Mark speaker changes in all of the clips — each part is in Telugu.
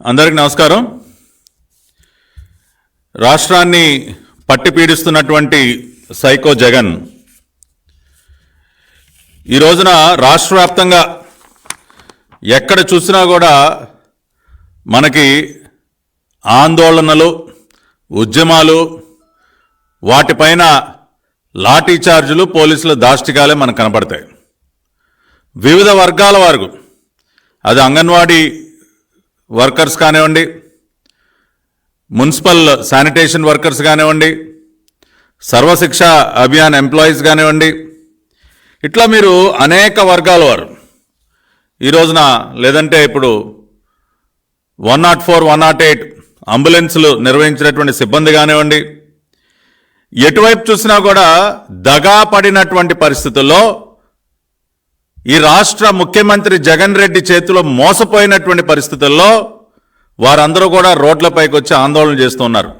Speaker 1: అందరికి నమస్కారం. రాష్ట్రాన్ని పట్టి పీడిస్తున్నటువంటి సైకో జగన్ ఈ రోజున రాష్ట్ర వ్యాప్తంగా ఎక్కడ చూసినా కూడా మనకి ఆందోళనలు ఉద్యమాలు వాటిపైన లాఠీ చార్జీలు పోలీసుల దాష్టికాలే మనకు కనపడతాయి. వివిధ వర్గాల వారు అది అంగన్వాడీ వర్కర్స్ కానివ్వండి మున్సిపల్ శానిటేషన్ వర్కర్స్ కానివ్వండి సర్వశిక్ష అభియాన్ ఎంప్లాయీస్ కానివ్వండి ఇట్లా మీరు అనేక వర్గాల వారు. ఈ రోజున లేదంటే ఇప్పుడు one nought four one nought eight అంబులెన్స్లు నిర్వహించినటువంటి సిబ్బంది కానివ్వండి ఎటువైపు చూసినా కూడా దగా పడినటువంటి పరిస్థితుల్లో ఈ రాష్ట్ర ముఖ్యమంత్రి జగన్ రెడ్డి చేతిలో మోసపోయినటువంటి పరిస్థితుల్లో వారందరూ కూడా రోడ్లపైకి వచ్చి ఆందోళన చేస్తున్నారు.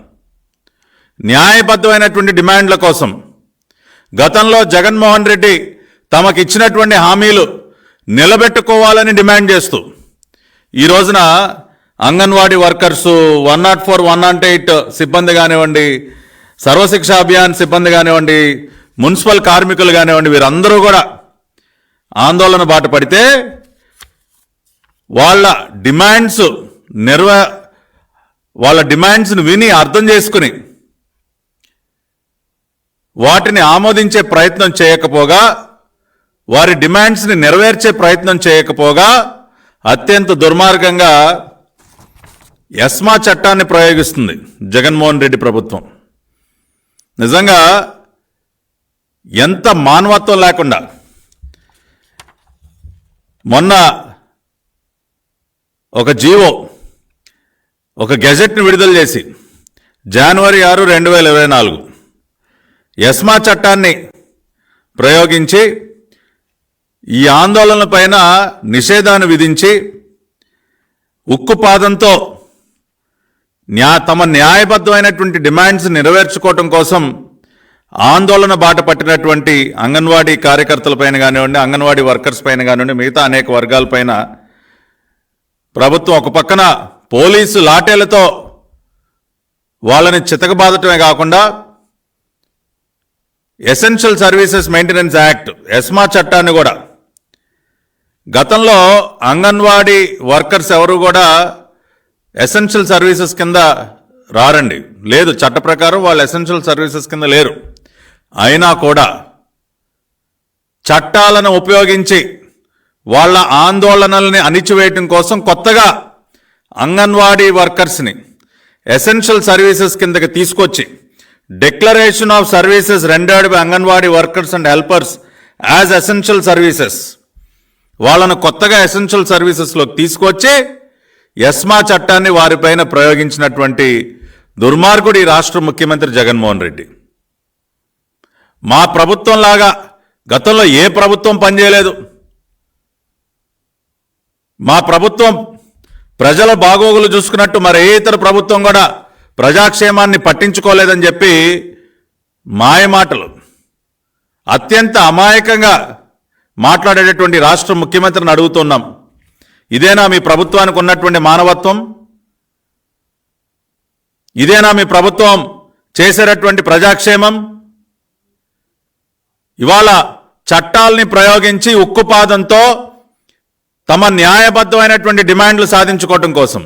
Speaker 1: న్యాయబద్ధమైనటువంటి డిమాండ్ల కోసం గతంలో జగన్మోహన్ రెడ్డి తమకిచ్చినటువంటి హామీలు నిలబెట్టుకోవాలని డిమాండ్ చేస్తూ ఈ రోజున anganwadi workers one nought four one nought eight సిబ్బంది కానివ్వండి సర్వశిక్ష అభియాన్ సిబ్బంది కానివ్వండి మున్సిపల్ కార్మికులు కానివ్వండి వీరందరూ కూడా ఆందోళన బాట పడితే వాళ్ళ డిమాండ్స్ నిర్వ వాళ్ళ డిమాండ్స్ను విని అర్థం చేసుకుని వాటిని ఆమోదించే ప్రయత్నం చేయకపోగా వారి డిమాండ్స్ని నెరవేర్చే ప్రయత్నం చేయకపోగా అత్యంత దుర్మార్గంగా ఎస్మా చట్టాన్ని ప్రయోగిస్తుంది జగన్మోహన్ రెడ్డి ప్రభుత్వం. నిజంగా ఎంత మానవత్వం లేకుండా మొన్న ఒక జీవో ఒక గెజెట్ని విడుదల చేసి జనవరి ఆరు రెండు వేల ఇరవై నాలుగు ఎస్మా చట్టాన్ని ప్రయోగించి ఈ ఆందోళన పైన నిషేధాన్ని విధించి ఉక్కుపాదంతో న్యా తమ న్యాయబద్ధమైనటువంటి డిమాండ్స్ నెరవేర్చుకోవటం కోసం ఆందోళన బాట పట్టినటువంటి అంగన్వాడీ కార్యకర్తలపైన కానివ్వండి అంగన్వాడీ వర్కర్స్ పైన కానివ్వండి మిగతా అనేక వర్గాలపైన ప్రభుత్వం ఒక పక్కన పోలీసు లాఠీలతో వాళ్ళని చితకబాదటమే కాకుండా essential services maintenance act ESMA చట్టాన్ని కూడా గతంలో అంగన్వాడీ వర్కర్స్ ఎవరు కూడా ఎసెన్షియల్ సర్వీసెస్ కింద రారండి. లేదు చట్ట ప్రకారం వాళ్ళు ఎసెన్షియల్ సర్వీసెస్ కింద లేరు. అయినా కూడా చట్టాలను ఉపయోగించి వాళ్ళ ఆందోళనల్ని అణిచివేయటం కోసం కొత్తగా అంగన్వాడీ వర్కర్స్ని ఎసెన్షియల్ సర్వీసెస్ కిందకి తీసుకొచ్చి declaration of services rendered by anganwadi workers and helpers as essential services వాళ్ళను కొత్తగా ఎసెన్షియల్ సర్వీసెస్లోకి తీసుకొచ్చి ఎస్మా చట్టాన్ని వారిపైన ప్రయోగించినటువంటి దుర్మార్గుడు ఈ రాష్ట్ర ముఖ్యమంత్రి జగన్మోహన్ రెడ్డి. మా ప్రభుత్వం లాగా గతంలో ఏ ప్రభుత్వం పనిచేయలేదు. మా ప్రభుత్వం ప్రజల బాగోగులు చూసుకున్నట్టు మరి ఏ ఇతర ప్రభుత్వం కూడా ప్రజాక్షేమాన్ని పట్టించుకోలేదని చెప్పి మాయమాటలు అత్యంత అమాయకంగా మాట్లాడేటటువంటి రాష్ట్ర ముఖ్యమంత్రిని అడుగుతున్నాం. ఇదేనా మీ ప్రభుత్వానికి ఉన్నటువంటి మానవత్వం? ఇదేనా మీ ప్రభుత్వం చేసేటటువంటి ప్రజాక్షేమం? ఇవాళ చట్టాల్ని ప్రయోగించి ఉక్కుపాదంతో తమ న్యాయబద్ధమైనటువంటి డిమాండ్లు సాధించుకోవటం కోసం.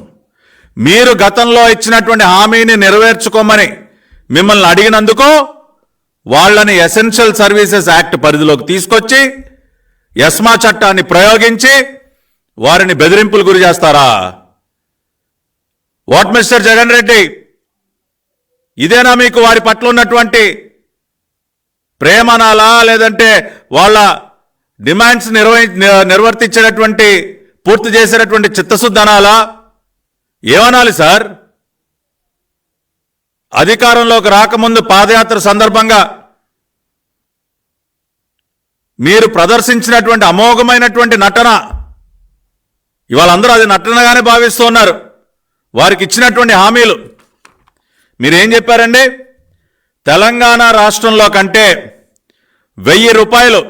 Speaker 1: మీరు గతంలో ఇచ్చినటువంటి హామీని నెరవేర్చుకోమని మిమ్మల్ని అడిగినందుకు వాళ్ళని ఎసెన్షియల్ సర్వీసెస్ యాక్ట్ పరిధిలోకి తీసుకొచ్చి ఎస్మా చట్టాన్ని ప్రయోగించి వారిని బెదిరింపులు గురి చేస్తారా? What mister Jagan Reddy? ఇదేనా మీకు వారి పట్ల ఉన్నటువంటి ప్రేమనాలా లేదంటే వాళ్ళ డిమాండ్స్ నిర్వహి నిర్వర్తించేటటువంటి పూర్తి చేసేటటువంటి చిత్తశుద్ధి అనాలా ఏమనాలి సార్? అధికారంలోకి రాకముందు పాదయాత్ర సందర్భంగా మీరు ప్రదర్శించినటువంటి అమోఘమైనటువంటి నటన ఇవాళ అందరూ అది నటనగానే భావిస్తూ ఉన్నారు. వారికి ఇచ్చినటువంటి హామీలు. మీరేం చెప్పారండి? తెలంగాణ రాష్ట్రంలో కంటే వెయ్యి రూపాయలు.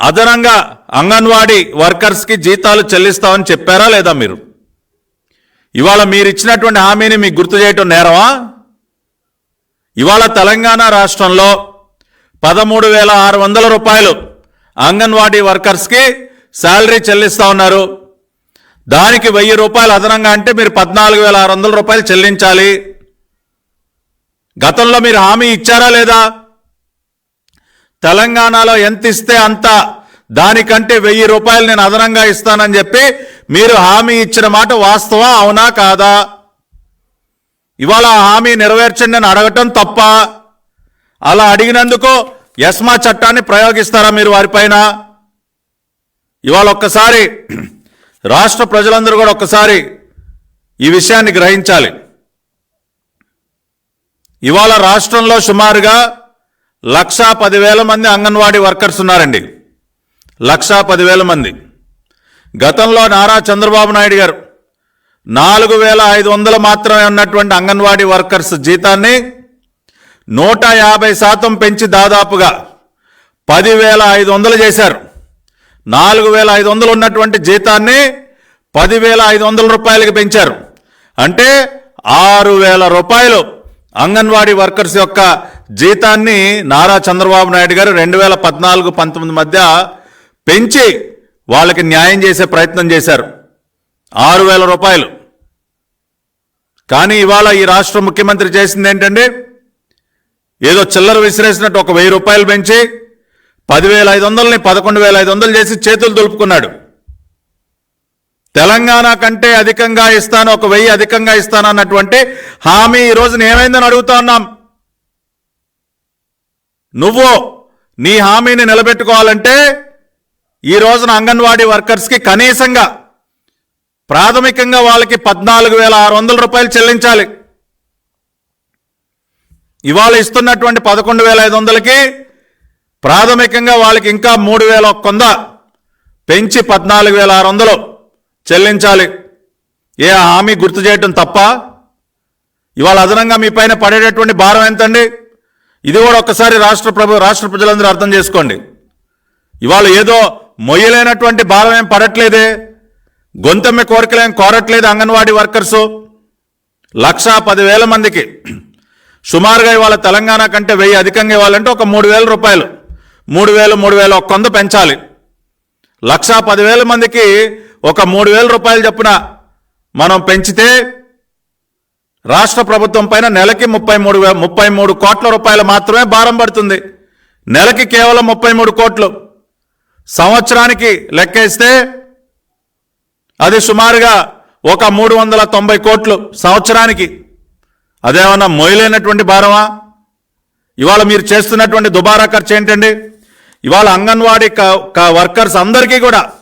Speaker 1: అదనంగా అంగన్వాడీ వర్కర్స్కి జీతాలు చెల్లిస్తామని చెప్పారా లేదా మీరు? ఇవాళ మీరు ఇచ్చినటువంటి హామీని మీకు గుర్తు చేయటం నేరమా? ఇవాళ తెలంగాణ రాష్ట్రంలో పదమూడు వేల ఆరు వందల రూపాయలు అంగన్వాడీ వర్కర్స్కి శాలరీ చెల్లిస్తా ఉన్నారు. దానికి వెయ్యి రూపాయలు అదనంగా అంటే మీరు పద్నాలుగు వేల ఆరు వందల రూపాయలు చెల్లించాలి. గతంలో మీరు హామీ ఇచ్చారా లేదా? తెలంగాణలో ఎంత ఇస్తే అంత దానికంటే వెయ్యి రూపాయలు నేను అదనంగా ఇస్తానని చెప్పి మీరు హామీ ఇచ్చిన మాట వాస్తవా అవునా కాదా? ఇవాళ ఆ హామీ నెరవేర్చండి నేను అడగటం తప్ప అలా అడిగినందుకు ఎస్మా చట్టాన్ని ప్రయోగిస్తారా మీరు వారిపైన? ఇవాళ ఒక్కసారి రాష్ట్ర ప్రజలందరూ కూడా ఒక్కసారి ఈ విషయాన్ని గ్రహించాలి. ఇవాళ రాష్ట్రంలో సుమారుగా లక్షా పదివేల మంది అంగన్వాడీ వర్కర్స్ ఉన్నారండి. లక్షా పదివేల మంది. గతంలో నారా చంద్రబాబు నాయుడు గారు నాలుగు వేల ఐదు వందలు మాత్రమే ఉన్నటువంటి అంగన్వాడీ వర్కర్స్ జీతాన్ని నూట యాభై శాతం పెంచి దాదాపుగా పదివేల ఐదు వందలు చేశారు. నాలుగు వేల ఐదు వందలు ఉన్నటువంటి జీతాన్ని పదివేల ఐదు వందల రూపాయలకి పెంచారు. అంటే ఆరు వేల రూపాయలు అంగన్వాడీ వర్కర్స్ యొక్క జీతాన్ని నారా చంద్రబాబు నాయుడు గారు రెండు వేల పద్నాలుగు పంతొమ్మిది మధ్య పెంచి వాళ్ళకి న్యాయం చేసే ప్రయత్నం చేశారు. ఆరు వేల రూపాయలు. కానీ ఇవాళ ఈ రాష్ట్ర ముఖ్యమంత్రి చేసింది ఏంటంటే ఏదో చిల్లర విసిరేసినట్టు ఒక వెయ్యి రూపాయలు పెంచి పదివేల ఐదు వందలని పదకొండు వేల ఐదు వందలు చేసి చేతులు దులుపుకున్నాడు. తెలంగాణ కంటే అధికంగా ఇస్తాను ఒక వెయ్యి అధికంగా ఇస్తాను అన్నటువంటి హామీ ఈరోజు ఏమైందని అడుగుతా ఉన్నాం. నువ్వు నీ హామీని నిలబెట్టుకోవాలంటే ఈ రోజున అంగన్వాడీ వర్కర్స్కి కనీసంగా ప్రాథమికంగా వాళ్ళకి పద్నాలుగు వేల ఆరు వందల రూపాయలు చెల్లించాలి. ఇవాళ ఇస్తున్నటువంటి పదకొండు వేల ఐదు వందలకి ప్రాథమికంగా వాళ్ళకి ఇంకా మూడు వేల కొంద పెంచి పద్నాలుగు వేల ఆరు వందలు చెల్లించాలి. ఏ హామీ గుర్తు చేయటం తప్ప? ఇవాళ అదనంగా మీ పైన పడేటటువంటి భారం ఎంతండి? ఇది కూడా ఒక్కసారి రాష్ట్ర ప్రభు రాష్ట్ర ప్రజలందరూ అర్థం చేసుకోండి. ఇవాళ ఏదో మొయ్యలేనటువంటి భారం ఏం పడట్లేదే గొంతెమ్మె కోరికలేం కోరట్లేదు అంగన్వాడీ వర్కర్సు. లక్షా పదివేల మందికి సుమారుగా ఇవాళ తెలంగాణ కంటే వెయ్యి అధికంగా ఇవ్వాలంటే ఒక మూడు వేల రూపాయలు. మూడు వేలు మూడు వేలు ఒక కొంద పెంచాలి. లక్షా పదివేల మందికి ఒక మూడు వేల రూపాయలు చొప్పున మనం పెంచితే రాష్ట్ర ప్రభుత్వం పైన నెలకి ముప్పై మూడు ముప్పై మూడు కోట్ల రూపాయలు మాత్రమే భారం పడుతుంది. నెలకి కేవలం ముప్పై మూడు కోట్లు. సంవత్సరానికి లెక్కేస్తే అది సుమారుగా ఒక మూడు వందల తొంభై కోట్లు సంవత్సరానికి. అదేమన్నా మొయలేనటువంటి భారమా? ఇవాళ మీరు చేస్తున్నటువంటి దుబారా ఖర్చు ఏంటండి? ఇవాళ అంగన్వాడీ క- క- వర్కర్స్ అందరికీ కూడా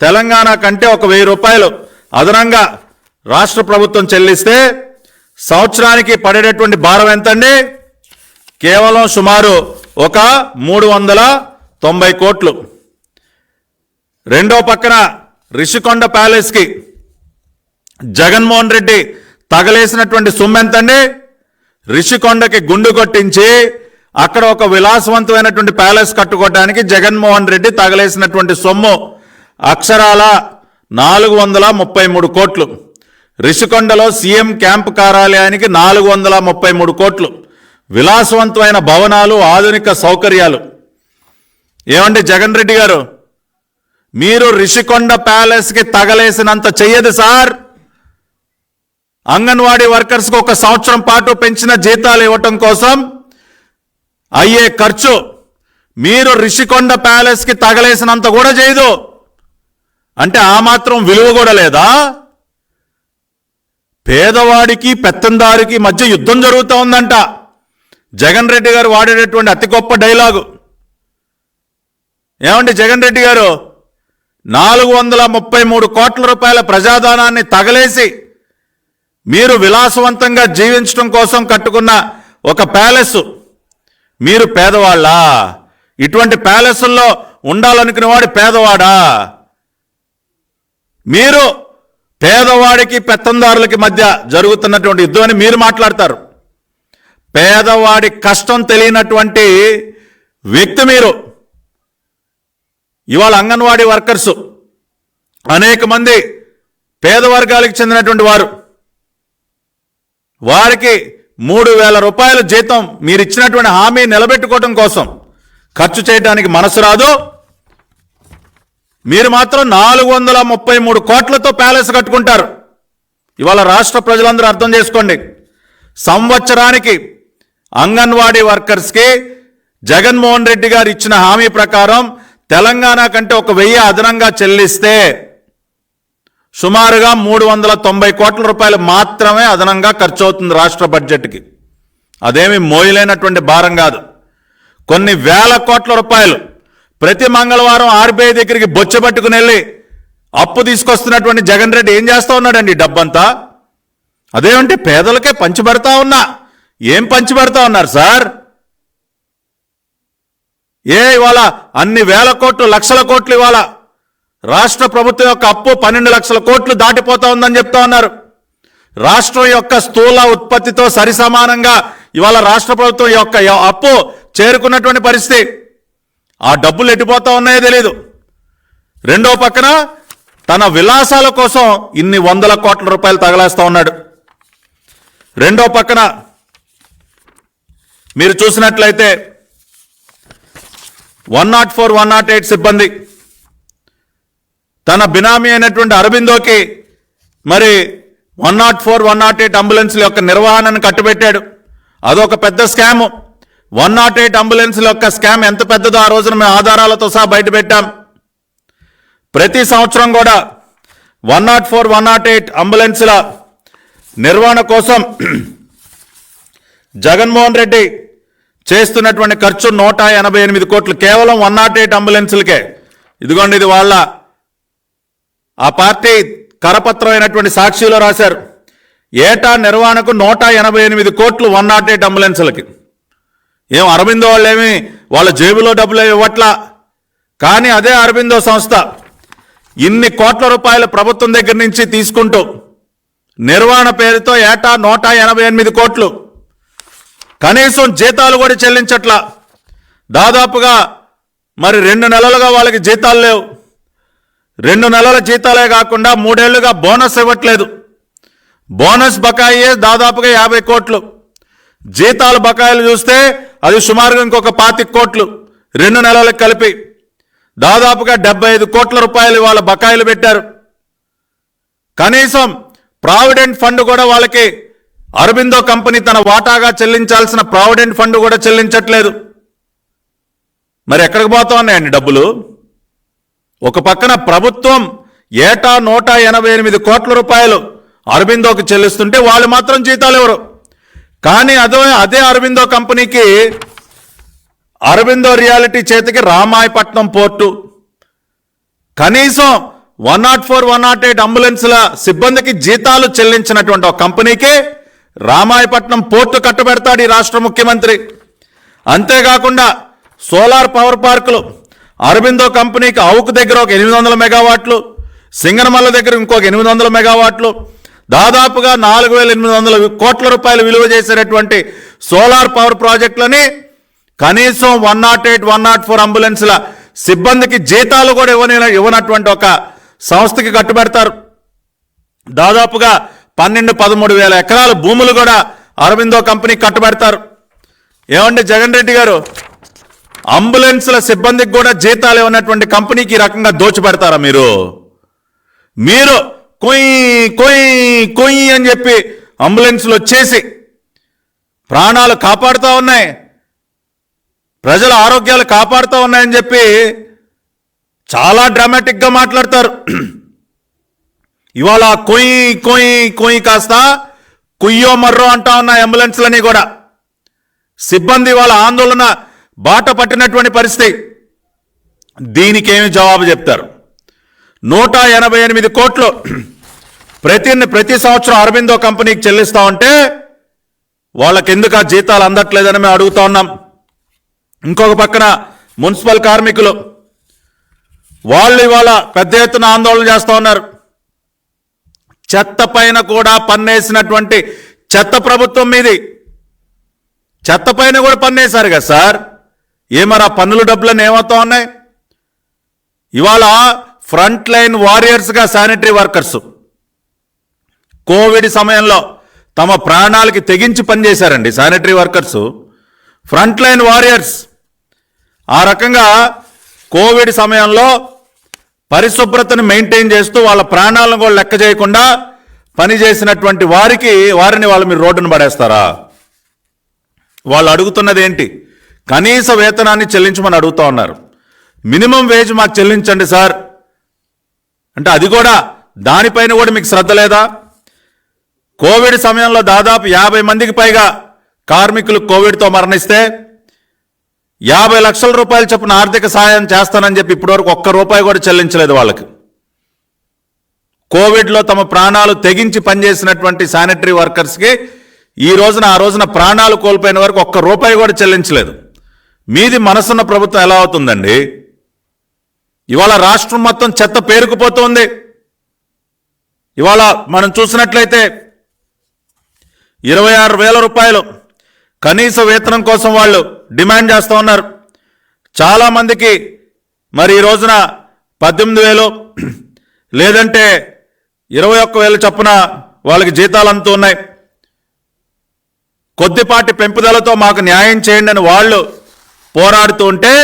Speaker 1: తెలంగాణ కంటే ఒక వెయ్యి రూపాయలు అదనంగా రాష్ట్ర ప్రభుత్వం చెల్లిస్తే సంవత్సరానికి పడేటటువంటి భారం ఎంతండి? కేవలం సుమారు ఒక మూడు వందల తొంభై కోట్లు. రెండో పక్కన రిషికొండ ప్యాలెస్కి జగన్మోహన్ రెడ్డి తగలేసినటువంటి సొమ్ము ఎంతండి రిషికొండకి గుండు కొట్టించి అక్కడ ఒక విలాసవంతమైనటువంటి ప్యాలెస్ కట్టుకోవడానికి జగన్మోహన్ రెడ్డి తగలేసినటువంటి సొమ్ము అక్షరాల నాలుగు వందల ముప్పై మూడు కోట్లు. రిషికొండలో సీఎం క్యాంపు కార్యాలయానికి నాలుగు వందల ముప్పై మూడు కోట్లు. విలాసవంతమైన భవనాలు ఆధునిక సౌకర్యాలు. ఏమండి జగన్ రెడ్డి గారు? మీరు రిషికొండ ప్యాలెస్కి తగలేసినంత చెయ్యదు సార్. అంగన్వాడీ వర్కర్స్కి ఒక సంవత్సరం పాటు పెంచిన జీతాలు ఇవ్వటం కోసం అయ్యే ఖర్చు మీరు రిషికొండ ప్యాలెస్కి తగలేసినంత కూడా చేయదు. అంటే ఆ మాత్రం విలువ కూడా లేదా? పేదవాడికి పెత్తందారికి మధ్య యుద్ధం జరుగుతూ ఉందంట. జగన్ రెడ్డి గారు వాడేటటువంటి అతి గొప్ప డైలాగు. ఏమండి జగన్ రెడ్డి గారు? నాలుగు వందల ముప్పై మూడు కోట్ల రూపాయల ప్రజాదానాన్ని తగలేసి మీరు విలాసవంతంగా జీవించడం కోసం కట్టుకున్న ఒక ప్యాలెస్. మీరు పేదవాళ్ళా? ఇటువంటి ప్యాలెస్ల్లో ఉండాలనుకునేవాడు పేదవాడా? మీరు పేదవాడికి పెత్తందారులకి మధ్య జరుగుతున్నటువంటి యుద్ధం అని మీరు మాట్లాడతారు. పేదవాడి కష్టం తెలియనటువంటి వ్యక్తి మీరు. ఇవాళ అంగన్వాడీ వర్కర్స్. అనేక మంది పేద వర్గాలకు చెందినటువంటి వారు. వారికి మూడు వేల రూపాయల జీతం మీరు ఇచ్చినటువంటి హామీ నిలబెట్టుకోవడం కోసం ఖర్చు చేయడానికి మనసు రాదు. మీరు మాత్రం నాలుగు వందల ముప్పై మూడు కోట్లతో ప్యాలెస్ కట్టుకుంటారు. ఇవాళ రాష్ట్ర ప్రజలందరూ అర్థం చేసుకోండి. సంవత్సరానికి అంగన్వాడీ వర్కర్స్కి జగన్మోహన్ రెడ్డి గారు ఇచ్చిన హామీ ప్రకారం తెలంగాణ కంటే ఒక వెయ్యి అదనంగా చెల్లిస్తే సుమారుగా మూడు వందల తొంభై కోట్ల రూపాయలు మాత్రమే అదనంగా ఖర్చు అవుతుంది రాష్ట్ర బడ్జెట్కి. అదేమి మోయలేనటువంటి భారం కాదు. కొన్ని వేల కోట్ల రూపాయలు ప్రతి మంగళవారం ఆర్బీఐ దగ్గరికి బొచ్చ పట్టుకుని వెళ్ళి అప్పు తీసుకొస్తున్నటువంటి జగన్ రెడ్డి ఏం చేస్తూ ఉన్నాడండి డబ్బంతా? అదేమంటే పేదలకే పంచిపెడతా ఉన్నా. ఏం పంచిపెడతా ఉన్నారు సార్? ఏ ఇవాళ అన్ని వేల కోట్లు లక్షల కోట్లు ఇవాళ రాష్ట్ర ప్రభుత్వం యొక్క అప్పు పన్నెండు లక్షల కోట్లు దాటిపోతా ఉందని చెప్తా ఉన్నారు. రాష్ట్రం యొక్క స్థూల ఉత్పత్తితో సరిసమానంగా ఇవాళ రాష్ట్ర ప్రభుత్వం యొక్క అప్పు చేరుకున్నటువంటి పరిస్థితి. ఆ డబ్బులు ఎట్టిపోతా ఉన్నాయో తెలియదు రెండో పక్కన తన విలాసాల కోసం ఇన్ని వందల కోట్ల రూపాయలు తగలేస్తూ ఉన్నాడు. రెండో పక్కన మీరు చూసినట్లయితే one nought four one nought eight సిబ్బంది తన బినామీ అయినటువంటి అరబిందోకి మరి one nought four one nought eight అంబులెన్స్ల యొక్క నిర్వహణను కట్టుబెట్టాడు. అదొక పెద్ద స్కాము. వన్ నాట్ ఎయిట్ అంబులెన్స్ల యొక్క స్కామ్ ఎంత పెద్దదో ఆ రోజున మేము ఆధారాలతో సహా బయటపెట్టాం ప్రతి సంవత్సరం కూడా one nought four one nought eight అంబులెన్స్ల నిర్వహణ కోసం జగన్మోహన్ రెడ్డి చేస్తున్నటువంటి ఖర్చు నూట ఎనభై ఎనిమిది కోట్లు. కేవలం వన్ నాట్ ఎయిట్ అంబులెన్సులకే. ఇదిగోండి ఇది వాళ్ళ ఆ పార్టీ కరపత్రం అయినటువంటి సాక్షిలో రాశారు. ఏటా నిర్వహణకు నూట ఎనభై ఎనిమిది కోట్లు వన్ నాట్ ఎయిట్ అంబులెన్సులకి. ఏం అరబిందో వాళ్ళేమి? వాళ్ళ జేబులో డబ్బులు ఇవ్వట్లా? కానీ అదే అరబిందో సంస్థ. ఇన్ని కోట్ల రూపాయలు ప్రభుత్వం దగ్గర నుంచి తీసుకుంటూ నిర్వహణ పేరుతో ఏటా నూట ఎనభై ఎనిమిది కోట్లు. కనీసం జీతాలు కూడా చెల్లించట్లా. దాదాపుగా మరి రెండు నెలలుగా వాళ్ళకి జీతాలు లేవు. రెండు నెలల జీతాలే కాకుండా మూడేళ్ళుగా బోనస్ ఇవ్వట్లేదు. బోనస్ బకాయి దాదాపుగా యాభై కోట్లు. జీతాల బకాయిలు చూస్తే అది సుమారుగా ఇంకొక పాతిక కోట్లు రెండు నెలలకు కలిపి. దాదాపుగా డెబ్బై ఐదు కోట్ల రూపాయలు వాళ్ళ బకాయిలు పెట్టారు. కనీసం ప్రావిడెంట్ ఫండ్ కూడా వాళ్ళకి అరబిందో కంపెనీ తన వాటాగా చెల్లించాల్సిన ప్రావిడెంట్ ఫండ్ కూడా చెల్లించట్లేదు. మరి ఎక్కడికి పోతా ఉన్నాయండి డబ్బులు? ఒక పక్కన ప్రభుత్వం ఏటా నూట ఎనభై ఎనిమిది కోట్ల రూపాయలు అరబిందోకి చెల్లిస్తుంటే వాళ్ళు మాత్రం జీతాలు ఎవరు కానీ అదే అదే అరబిందో కంపెనీకి అరబిందో రియాలిటీ చేతికి రామాయపట్నం పోర్టు. కనీసం one nought four one nought eight అంబులెన్స్ల సిబ్బందికి జీతాలు చెల్లించినటువంటి ఒక కంపెనీకి రామాయపట్నం పోర్టు కట్టబెడతాడు ఈ రాష్ట్ర ముఖ్యమంత్రి. అంతేకాకుండా సోలార్ పవర్ పార్కులు అరబిందో కంపెనీకి అవుకు దగ్గర ఒక ఎనిమిది వందల మెగావాట్లు సింగనమల్ల దగ్గర ఇంకొక ఎనిమిది వందల మెగావాట్లు దాదాపుగా నాలుగు వేల ఎనిమిది వందల కోట్ల రూపాయలు విలువ చేసేటటువంటి సోలార్ పవర్ ప్రాజెక్టులని కనీసం one nought eight one nought four అంబులెన్స్ల సిబ్బందికి జీతాలు కూడా ఇవ్వని ఇవ్వనటువంటి ఒక సంస్థకి కట్టుబెడతారు. దాదాపుగా పన్నెండు పదమూడు వేల ఎకరాల భూములు కూడా అరవిందో కంపెనీకి కట్టుబెడతారు. ఏమండి జగన్ రెడ్డి గారు? అంబులెన్స్ల సిబ్బందికి కూడా జీతాలు ఇవ్వనటువంటి కంపెనీకి ఈ రకంగా దోచిపెడతారా మీరు? మీరు కొయ్యి కొయ్యి కొయ్యి అని చెప్పి అంబులెన్స్లు వచ్చేసి ప్రాణాలు కాపాడుతూ ఉన్నాయి. ప్రజల ఆరోగ్యాలు కాపాడుతూ ఉన్నాయని చెప్పి చాలా డ్రామాటిక్గా మాట్లాడతారు. ఇవాళ కొయ్యి కొయ్యి కొయ్యి కాస్త కుయ్యో మర్రో అంటా ఉన్నాయి అంబులెన్స్లని కూడా. సిబ్బంది వాళ్ళ ఆందోళన బాట పట్టినటువంటి పరిస్థితి. దీనికేమి జవాబు చెప్తారు. నూట ఎనభై ఎనిమిది కోట్లు ప్రతి ప్రతి సంవత్సరం అరవిందో కంపెనీకి చెల్లిస్తా ఉంటే వాళ్ళకి ఎందుకు ఆ జీతాలు అందట్లేదని మేము అడుగుతా ఉన్నాం. ఇంకొక పక్కన మున్సిపల్ కార్మికులు వాళ్ళు ఇవాళ పెద్ద ఎత్తున ఆందోళన చేస్తూ ఉన్నారు. చెత్త పైన కూడా పన్నేసినటువంటి చెత్త ప్రభుత్వం మీది. చెత్త పైన కూడా పన్నేశారు కదా సార్? ఏమరా పన్నుల డబ్బులను ఏమవుతా ఉన్నాయి? ఇవాళ ఫ్రంట్ లైన్ వారియర్స్గా శానిటరీ వర్కర్స్. కోవిడ్ సమయంలో తమ ప్రాణాలకి తెగించి పనిచేశారండి sanitary workers. Front line warriors. ఆ రకంగా కోవిడ్ సమయంలో పరిశుభ్రతను మెయింటైన్ చేస్తూ వాళ్ళ ప్రాణాలను కూడా లెక్క చేయకుండా పనిచేసినటువంటి వారికి వారిని వాళ్ళు మీరు రోడ్డును పడేస్తారా? వాళ్ళు అడుగుతున్నది ఏంటి? కనీస వేతనాన్ని చెల్లించమని అడుగుతా ఉన్నారు. మినిమం వేజ్ మాకు చెల్లించండి సార్. అంటే అది కూడా దానిపైన కూడా మీకు శ్రద్ధ లేదా? కోవిడ్ సమయంలో దాదాపు యాభై మందికి పైగా కార్మికులు కోవిడ్తో మరణిస్తే యాభై లక్షల రూపాయలు చొప్పున ఆర్థిక సహాయం చేస్తానని చెప్పి ఇప్పటివరకు ఒక్క రూపాయి కూడా చెల్లించలేదు వాళ్ళకి. కోవిడ్లో తమ ప్రాణాలు తెగించి పనిచేసినటువంటి శానిటరీ వర్కర్స్కి ఈ రోజున ఆ రోజున ప్రాణాలు కోల్పోయిన వరకు ఒక్క రూపాయి కూడా చెల్లించలేదు. మీది మనసున్న ప్రభుత్వం ఎలా అవుతుందండి? ఇవాళ రాష్ట్రం మొత్తం చెత్త పేరుకుపోతుంది. ఇవాళ మనం చూసినట్లయితే ఇరవై ఆరు వేల రూపాయలు కనీస వేతనం కోసం వాళ్ళు డిమాండ్ చేస్తూ ఉన్నారు. చాలామందికి మరి ఈ రోజున పద్దెనిమిది వేలు లేదంటే ఇరవై ఒక్క వేలు చొప్పున వాళ్ళకి జీతాలు అంతూ ఉన్నాయి. కొద్దిపాటి పెంపుదలతో మాకు న్యాయం చేయండి అని వాళ్ళు పోరాడుతూ ఉంటే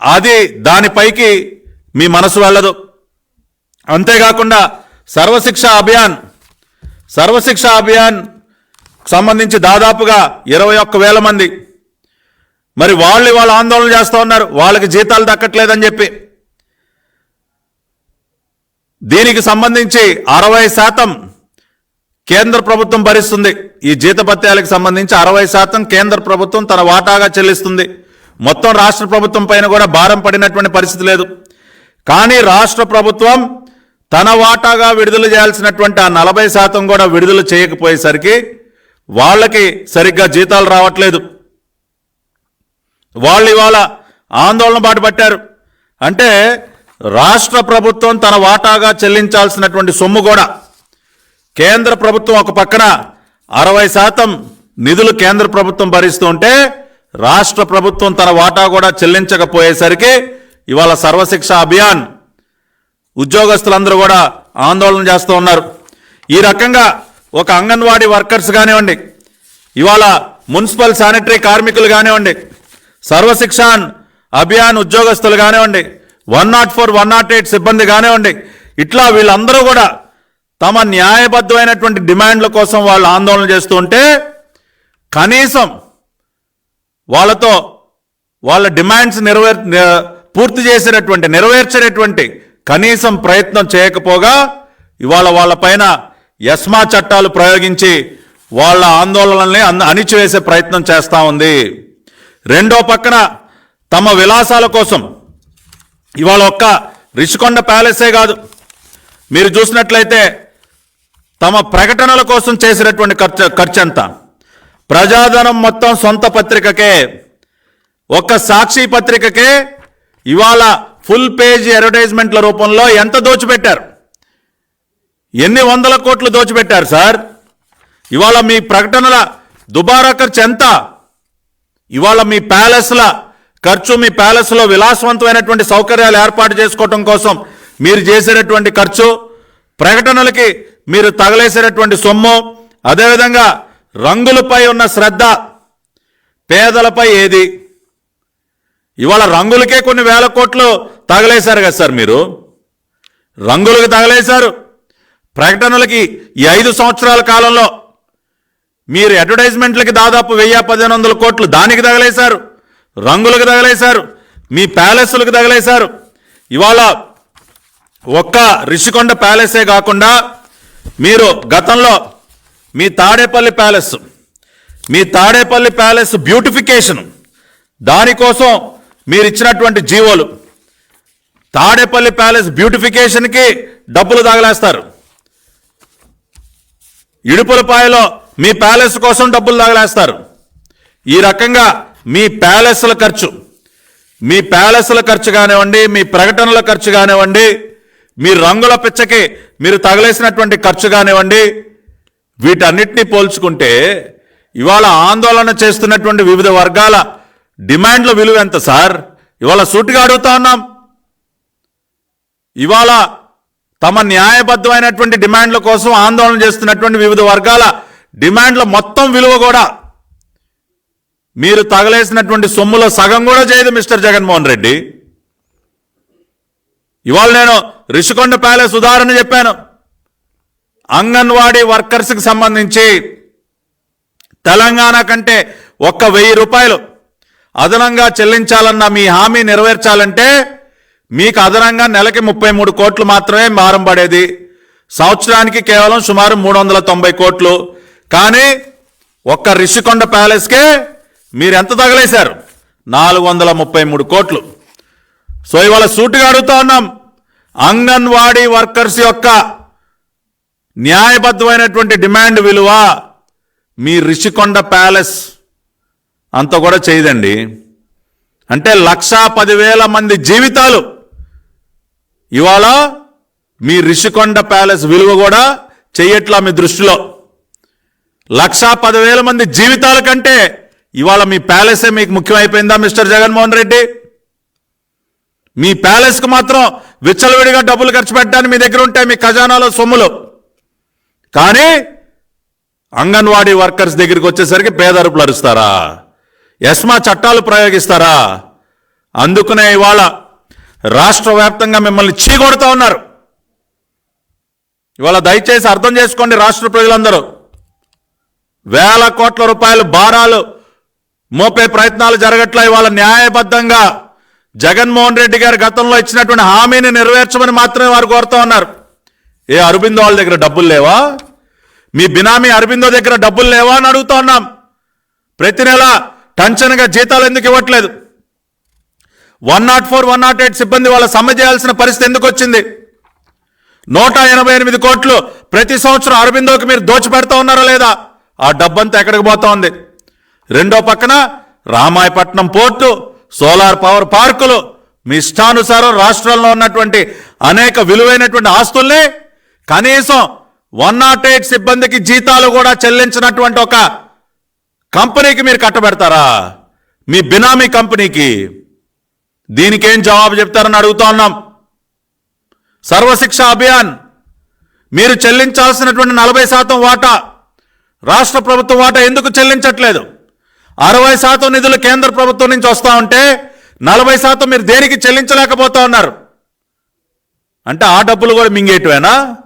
Speaker 1: అది దానిపైకి మీ మనసు వెళ్ళదు. అంతేకాకుండా సర్వశిక్ష అభియాన్ సర్వశిక్ష అభియాన్ సంబంధించి దాదాపుగా ఇరవై ఒక్క వేల మంది. మరి వాళ్ళు ఇవాళ ఆందోళన చేస్తూ ఉన్నారు. వాళ్ళకి జీతాలు దక్కట్లేదని చెప్పి. దీనికి సంబంధించి అరవై శాతం కేంద్ర ప్రభుత్వం భరిస్తుంది. ఈ జీతభత్యాలకు సంబంధించి అరవై శాతం కేంద్ర ప్రభుత్వం తన వాటాగా చెల్లిస్తుంది. మొత్తం రాష్ట్ర ప్రభుత్వం పైన కూడా భారం పడినటువంటి పరిస్థితి లేదు. కానీ రాష్ట్ర ప్రభుత్వం తన వాటాగా విడుదల చేయాల్సినటువంటి ఆ నలభై శాతం కూడా విడుదల చేయకపోయేసరికి వాళ్ళకి సరిగ్గా జీతాలు రావట్లేదు. వాళ్ళు ఇవాళ ఆందోళన బాటు పట్టారు. అంటే రాష్ట్ర ప్రభుత్వం తన వాటాగా చెల్లించాల్సినటువంటి సొమ్ము కూడా కేంద్ర ప్రభుత్వం ఒక పక్కన అరవై శాతం నిధులు కేంద్ర ప్రభుత్వం భరిస్తూ ఉంటే రాష్ట్ర ప్రభుత్వం తన వాటా కూడా చెల్లించకపోయేసరికి ఇవాళ సర్వశిక్ష అభియాన్ ఉద్యోగస్తులందరూ కూడా ఆందోళన చేస్తూ ఉన్నారు. ఈ రకంగా ఒక అంగన్వాడీ వర్కర్స్ కానివ్వండి ఇవాళ మున్సిపల్ శానిటరీ కార్మికులు కానివ్వండి సర్వశిక్షాన్ అభియాన్ ఉద్యోగస్తులు కానివ్వండి one nought four one nought eight సిబ్బంది కానివ్వండి ఇట్లా వీళ్ళందరూ కూడా తమ న్యాయబద్ధమైనటువంటి డిమాండ్ల కోసం వాళ్ళు ఆందోళన చేస్తూ ఉంటే కనీసం వాళ్ళతో వాళ్ళ డిమాండ్స్ నెరవేర్ పూర్తి చేసేటటువంటి నెరవేర్చేటటువంటి కనీసం ప్రయత్నం చేయకపోగా ఇవాళ వాళ్ళ పైన ఎస్మా చట్టాలు ప్రయోగించి వాళ్ళ ఆందోళనల్ని అన్- అణిచివేసే ప్రయత్నం చేస్తూ ఉంది. రెండో పక్కన తమ విలాసాల కోసం ఇవాళ ఒక్క రిషికొండ ప్యాలెసే కాదు మీరు చూసినట్లయితే తమ ప్రకటనల కోసం చేసినటువంటి ఖర్చు ఖర్చు ఎంత ప్రజాధనం మొత్తం సొంత పత్రికకే ఒక్క సాక్షి పత్రికకే ఇవాళ ఫుల్ పేజ్ అడ్వర్టైజ్మెంట్ల రూపంలో ఎంత దోచిపెట్టారు? ఎన్ని వందల కోట్లు దోచిపెట్టారు సార్? ఇవాళ మీ ప్రకటనల దుబారా ఖర్చు ఎంత ఇవాళ మీ ప్యాలెస్ల ఖర్చు మీ ప్యాలెస్లో విలాసవంతమైనటువంటి సౌకర్యాలు ఏర్పాటు చేసుకోవటం కోసం మీరు చేసేటటువంటి ఖర్చు ప్రకటనలకి మీరు తగలేసేటటువంటి సొమ్ము అదేవిధంగా రంగులపై ఉన్న శ్రద్ధ పేదలపై ఏది? ఇవాళ రంగులకే కొన్ని వేల కోట్లు తగలేశారు కదా సార్ మీరు? రంగులకు తగలేశారు. ప్రకటనలకి ఈ ఐదు సంవత్సరాల కాలంలో మీరు అడ్వర్టైజ్మెంట్లకి దాదాపు వెయ్యి పదిహేను వందల కోట్లు దానికి తగలేశారు. రంగులకు తగలేశారు. మీ ప్యాలెస్లకు తగలేశారు. ఇవాళ ఒక్క రిషికొండ ప్యాలెసే కాకుండా మీరు గతంలో మీ తాడేపల్లి ప్యాలెస్ మీ తాడేపల్లి ప్యాలెస్ బ్యూటిఫికేషన్ దానికోసం మీరు ఇచ్చినటువంటి జీవోలు తాడేపల్లి ప్యాలెస్ బ్యూటిఫికేషన్కి డబ్బులు తగలేస్తారు ఇడుపులపాయలో మీ ప్యాలెస్ కోసం డబ్బులు తగలేస్తారు ఈ రకంగా మీ ప్యాలెస్ల ఖర్చు మీ ప్యాలెస్ల ఖర్చు కానివ్వండి మీ ప్రకటనల ఖర్చు కానివ్వండి మీ రంగుల పిచ్చకి మీరు తగలేసినటువంటి ఖర్చు కానివ్వండి వీటన్నిటినీ పోల్చుకుంటే ఇవాళ ఆందోళన చేస్తున్నటువంటి వివిధ వర్గాల డిమాండ్ల విలువ ఎంత సార్? ఇవాళ సూటిగా అడుగుతా ఉన్నాం. ఇవాళ తమ న్యాయబద్ధమైనటువంటి డిమాండ్ల కోసం ఆందోళన చేస్తున్నటువంటి వివిధ వర్గాల డిమాండ్ల మొత్తం విలువ కూడా మీరు తగలేసినటువంటి సొమ్ములో సగం కూడా చేయదు మిస్టర్ జగన్మోహన్ రెడ్డి. ఇవాళ నేను రిషికొండ ప్యాలెస్ ఉదాహరణ చెప్పాను. అంగన్వాడీ వర్కర్స్కి సంబంధించి తెలంగాణ కంటే ఒక్క వెయ్యి రూపాయలు అదనంగా చెల్లించాలన్న మీ హామీ నెరవేర్చాలంటే మీకు అదనంగా నెలకి ముప్పై మూడు కోట్లు మాత్రమే భారం పడేది. సంవత్సరానికి కేవలం సుమారు మూడు వందల తొంభై కోట్లు. కానీ ఒక్క రిషికొండ ప్యాలెస్కే మీరు ఎంత తగలేశారు? నాలుగు వందల ముప్పై మూడు కోట్లు. సో ఇవాళ సూటిగా అడుగుతా ఉన్నాం. అంగన్వాడీ వర్కర్స్ యొక్క న్యాయబద్ధమైనటువంటి డిమాండ్ విలువ మీ రిషికొండ ప్యాలెస్ అంత కూడా చేయదండి. అంటే లక్షా పదివేల మంది జీవితాలు ఇవాళ మీ రిషికొండ ప్యాలెస్ విలువ కూడా చెయ్యట్లా మీ దృష్టిలో. లక్షా పదివేల మంది జీవితాల కంటే ఇవాళ మీ ప్యాలెసే మీకు ముఖ్యమైపోయిందా మిస్టర్ జగన్మోహన్ రెడ్డి? మీ ప్యాలెస్కు మాత్రం విచ్చలవిడిగా డబ్బులు ఖర్చు పెట్టడానికి మీ దగ్గర ఉంటాయి మీ ఖజానాలో సొమ్ములు. కానీ అంగన్వాడీ వర్కర్స్ దగ్గరికి వచ్చేసరికి పేదరుపులు అరుస్తారా? ఎస్మా చట్టాలు ప్రయోగిస్తారా? అందుకునే ఇవాళ రాష్ట్ర వ్యాప్తంగా మిమ్మల్ని చీకొడుతూ ఉన్నారు. ఇవాళ దయచేసి అర్థం చేసుకోండి రాష్ట్ర ప్రజలందరూ. వేల కోట్ల రూపాయలు భారాలు మోపే ప్రయత్నాలు జరగట్లా ఇవాళ న్యాయబద్ధంగా జగన్మోహన్ రెడ్డి గారు గతంలో ఇచ్చినటువంటి హామీని నెరవేర్చమని మాత్రమే వారు కోరుతూ ఉన్నారు. ఏ అరబిందో వాళ్ళ దగ్గర డబ్బులు లేవా? మీ బినామీ అరబిందో దగ్గర డబ్బులు లేవా అని అడుగుతా ఉన్నాం. ప్రతి నెల టంచనగా జీతాలు ఎందుకు ఇవ్వట్లేదు? One nought four one nought eight సిబ్బంది వాళ్ళ సమ్మె చేయాల్సిన పరిస్థితి ఎందుకు వచ్చింది? నూట ఎనభై ఎనిమిది కోట్లు ప్రతి సంవత్సరం అరబిందోకి మీరు దోచిపెడతా ఉన్నారా లేదా? ఆ డబ్బంతా ఎక్కడికి పోతా ఉంది? రెండో పక్కన రామాయపట్నం పోర్టు సోలార్ పవర్ పార్కులు మీ ఇష్టానుసారం రాష్ట్రంలో ఉన్నటువంటి అనేక విలువైనటువంటి ఆస్తుల్ని కనీసం వన్ నాట్ ఎయిట్ సిబ్బందికి జీతాలు కూడా చెల్లించినటువంటి ఒక కంపెనీకి మీరు కట్టబెడతారా? మీ బినామీ కంపెనీకి దీనికేం జవాబు చెప్తారని అడుగుతా ఉన్నాం. సర్వశిక్ష అభియాన్ మీరు చెల్లించాల్సినటువంటి నలభై శాతం వాటా రాష్ట్ర ప్రభుత్వం వాటా ఎందుకు చెల్లించట్లేదు? అరవై శాతం నిధులు కేంద్ర ప్రభుత్వం నుంచి వస్తూ ఉంటే నలభై శాతం మీరు దేనికి చెల్లించలేకపోతా ఉన్నారు? అంటే ఆ డబ్బులు కూడా మింగేటివేనా?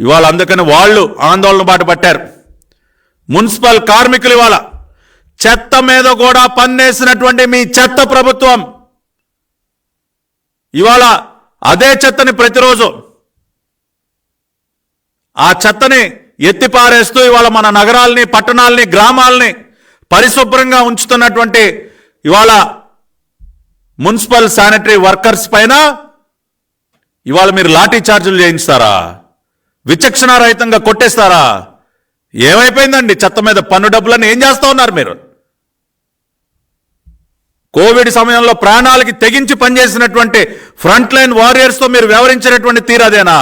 Speaker 1: ఇవాళ అందుకని వాళ్ళు ఆందోళన బాట పట్టారు. మున్సిపల్ కార్మికులు ఇవాళ చెత్త మీద కూడా పన్నేసినటువంటి మీ చెత్త ప్రభుత్వం. ఇవాళ అదే చెత్తని ప్రతిరోజు ఆ చెత్తని ఎత్తిపారేస్తూ ఇవాళ మన నగరాల్ని పట్టణాల్ని గ్రామాల్ని పరిశుభ్రంగా ఉంచుతున్నటువంటి ఇవాళ మున్సిపల్ శానిటరీ వర్కర్స్ పైన ఇవాళ మీరు లాఠీ చార్జీలు చేయిస్తారా విచక్షణారహితంగా కొట్టేస్తారా? ఏమైపోయిందండి? చెత్త మీద పన్ను డబ్బులను ఏం చేస్తా ఉన్నారు మీరు? కోవిడ్ సమయంలో ప్రాణాలకి తెగించి పనిచేసినటువంటి ఫ్రంట్ లైన్ వారియర్స్తో మీరు వ్యవహరించినటువంటి తీరదేనా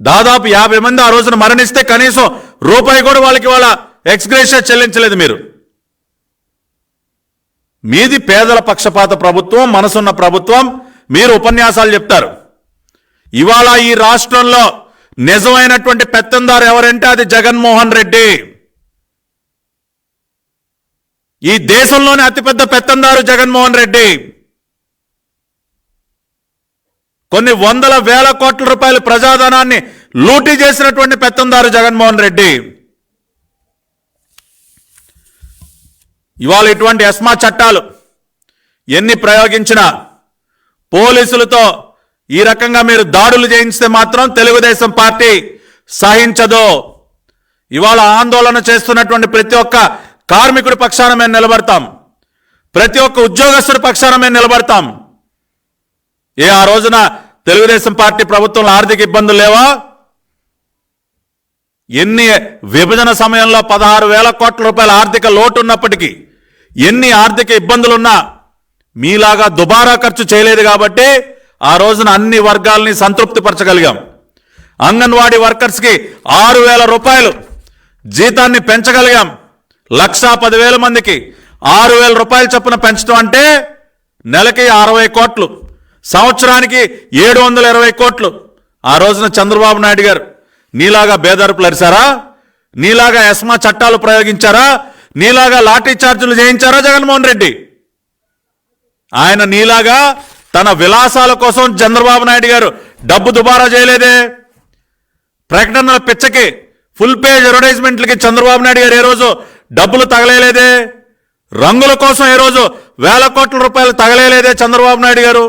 Speaker 1: దాదాపు యాభై మంది ఆ రోజున మరణిస్తే కనీసం రూపాయి కూడా వాళ్ళకి వాళ్ళ ఎక్స్గ్రేషియా చెల్లించలేదు మీరు. మీది పేదల పక్షపాత ప్రభుత్వం మనసున్న ప్రభుత్వం మీరు ఉపన్యాసాలు చెప్తారు. ఇవాళ ఈ రాష్ట్రంలో నిజమైనటువంటి పెత్తందారు ఎవరంటే అది జగన్మోహన్ రెడ్డి. ఈ దేశంలోనే అతిపెద్ద పెత్తందారు జగన్మోహన్ రెడ్డి. కొన్ని వందల వేల కోట్ల రూపాయల ప్రజాధనాన్ని లూటీ చేసినటువంటి పెత్తందారు జగన్మోహన్ రెడ్డి. ఇవాళ ఇటువంటి ఎస్మా చట్టాలు ఎన్ని ప్రయోగించినా పోలీసులతో ఈ రకంగా మీరు దాడులు చేయించితే మాత్రం తెలుగుదేశం పార్టీ సహించదు. ఇవాళ ఆందోళన చేస్తున్నటువంటి ప్రతి ఒక్క కార్మికుడి పక్షాన మేము నిలబడతాం. ప్రతి ఒక్క ఉద్యోగస్తుడి పక్షాన మేము నిలబడతాం. ఏ ఆ రోజున తెలుగుదేశం పార్టీ ప్రభుత్వంలో ఆర్థిక ఇబ్బందులు లేవా? ఎన్ని విభజన సమయంలో పదహారు వేల కోట్ల రూపాయల ఆర్థిక లోటు ఉన్నప్పటికీ ఎన్ని ఆర్థిక ఇబ్బందులున్నా మీలాగా దుబారా ఖర్చు చేయలేదు కాబట్టి ఆ రోజున అన్ని వర్గాల్ని సంతృప్తిపరచగలిగాం అంగన్వాడీ వర్కర్స్కి ఆరు వేల రూపాయలు జీతాన్ని పెంచగలిగాం. లక్షా పదివేల మందికి ఆరు వేల రూపాయలు చొప్పున పెంచడం అంటే నెలకి అరవై కోట్లు సంవత్సరానికి ఏడు వందల ఇరవై కోట్లు. ఆ రోజున చంద్రబాబు నాయుడు గారు నీలాగా బేదరుపులు అరిశారా? నీలాగా ఎస్మా చట్టాలు ప్రయోగించారా? నీలాగా లాఠీ చార్జీలు చేయించారా జగన్మోహన్ రెడ్డి? ఆయన నీలాగా తన విలాసాల కోసం చంద్రబాబు నాయుడు గారు డబ్బు దుబారా చేయలేదే. ప్రకటనల పిచ్చకి ఫుల్ పేజ్ అడ్వర్టైజ్మెంట్లకి చంద్రబాబు నాయుడు గారు ఏ రోజు డబ్బులు తగలేలేదే. రంగుల కోసం ఈరోజు వేల కోట్ల రూపాయలు తగలేలేదే చంద్రబాబు నాయుడు గారు.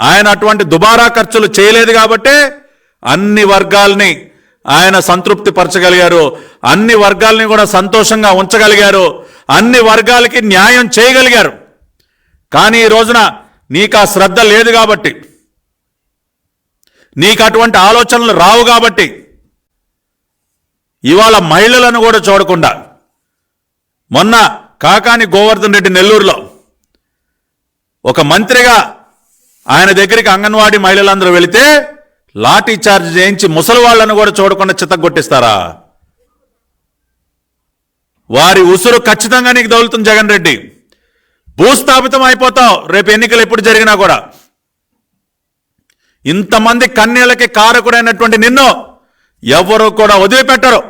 Speaker 1: ఆయన అటువంటి దుబారా ఖర్చులు చేయలేదు కాబట్టే అన్ని వర్గాల్ని ఆయన సంతృప్తి పరచగలిగారు. అన్ని వర్గాల్ని కూడా సంతోషంగా ఉంచగలిగారు. అన్ని వర్గాలకి న్యాయం చేయగలిగారు. కానీ ఈ రోజున నీకు ఆ శ్రద్ధ లేదు కాబట్టి నీకు అటువంటి ఆలోచనలు రావు కాబట్టి ఇవాళ మహిళలను కూడా చూడకుండా మొన్న కాకాని గోవర్ధన్ రెడ్డి నెల్లూరులో ఒక మంత్రిగా ఆయన దగ్గరికి అంగన్వాడీ మహిళలందరూ వెళితే లాఠీ చార్జ్ చేయించి ముసలి వాళ్ళను కూడా చూడకుండా చిత్తగొట్టిస్తారా వారి ఉసురు ఖచ్చితంగా నీకు దొలుతుంది జగన్ రెడ్డి. భూస్థాపితం అయిపోతావు. రేపు ఎన్నికలు ఎప్పుడు జరిగినా కూడా. ఇంతమంది కన్యలకి కారకుడైనటువంటి నిన్ను ఎవరు కూడా వదిలిపెట్టరు.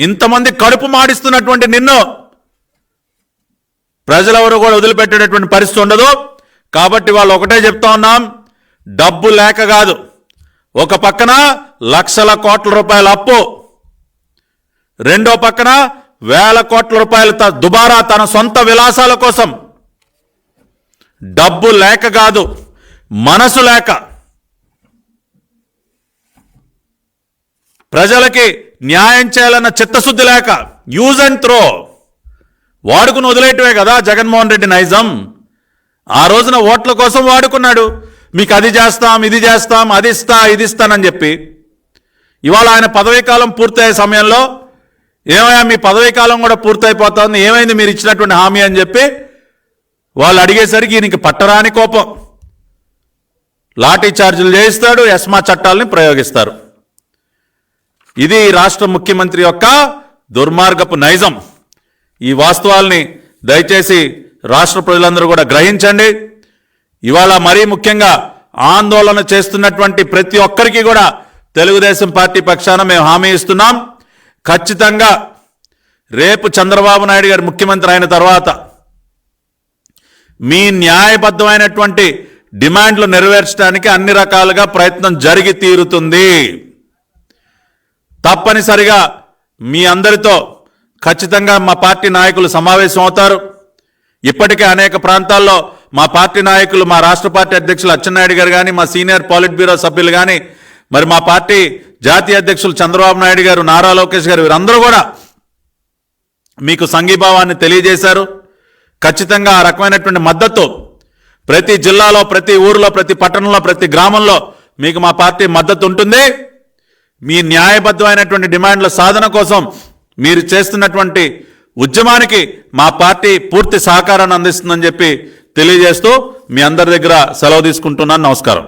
Speaker 1: ఇంతమంది కడుపు మాడిస్తున్నటువంటి నిన్ను ప్రజలెవరు కూడా వదిలిపెట్టేటటువంటి పరిస్థితి ఉండదు. కాబట్టి వాళ్ళు ఒకటే చెప్తా ఉన్నాం డబ్బు లేక కాదు. ఒక పక్కన లక్షల కోట్ల రూపాయల అప్పు రెండో పక్కన వేల కోట్ల రూపాయల త- దుబారా తన సొంత విలాసాల కోసం. డబ్బు లేక కాదు మనసు లేక. ప్రజలకి న్యాయం చేయాలన్న చిత్తశుద్ధి లేక యూజ్ అండ్ త్రో. వాడుకుని వదిలేయటమే కదా జగన్మోహన్ రెడ్డి నైజం. ఆ రోజున ఓట్ల కోసం వాడుకున్నాడు. మీకు అది చేస్తాం ఇది చేస్తాం అది ఇస్తా ఇది ఇస్తానని చెప్పి. ఇవాళ ఆయన పదవీకాలం పూర్తయ్యే సమయంలో ఏమయ్యా మీ పదవీ కాలం కూడా పూర్తయిపోతుంది ఏమైంది మీరు ఇచ్చినటువంటి హామీ అని చెప్పి వాళ్ళు అడిగేసరికి ఈయనకి పట్టరాని కోపం. లాఠీ చార్జీలు చేయిస్తాడు ఎస్మా చట్టాలని ప్రయోగిస్తారు. ఇది రాష్ట్ర ముఖ్యమంత్రి యొక్క దుర్మార్గపు నైజం. ఈ వాస్తవాల్ని దయచేసి రాష్ట్ర ప్రజలందరూ కూడా గ్రహించండి. ఇవాళ మరీ ముఖ్యంగా ఆందోళన చేస్తున్నటువంటి ప్రతి ఒక్కరికి కూడా తెలుగుదేశం పార్టీ పక్షాన మేము హామీ ఇస్తున్నాం. ఖచ్చితంగా రేపు చంద్రబాబు నాయుడు గారు ముఖ్యమంత్రి అయిన తర్వాత మీ న్యాయబద్ధమైనటువంటి డిమాండ్లు నెరవేర్చడానికి అన్ని రకాలుగా ప్రయత్నం జరిగి తీరుతుంది. తప్పనిసరిగా మీ అందరితో ఖచ్చితంగా మా పార్టీ నాయకులు సమావేశం అవుతారు. ఇప్పటికే అనేక ప్రాంతాల్లో మా పార్టీ నాయకులు మా రాష్ట్ర పార్టీ అధ్యక్షులు అచ్చెన్నాయుడు గారు కానీ మా సీనియర్ పాలిట్ బ్యూరో సభ్యులు కానీ మరి మా పార్టీ జాతీయ అధ్యక్షులు చంద్రబాబు నాయుడు గారు నారా లోకేష్ గారు వీరందరూ కూడా మీకు సంఘీభావాన్ని తెలియజేశారు. ఖచ్చితంగా ఆ రకమైనటువంటి మద్దతు ప్రతి జిల్లాలో ప్రతి ఊరిలో ప్రతి పట్టణంలో ప్రతి గ్రామంలో మీకు మా పార్టీ మద్దతు ఉంటుంది. మీ న్యాయబద్ధమైనటువంటి డిమాండ్ల సాధన కోసం మీరు చేస్తున్నటువంటి ఉద్యమానికి మా పార్టీ పూర్తి సహకారాన్ని అందిస్తుందని చెప్పి తెలియజేస్తూ మీ అందరి దగ్గర సెలవు తీసుకుంటున్నాను. నమస్కారం.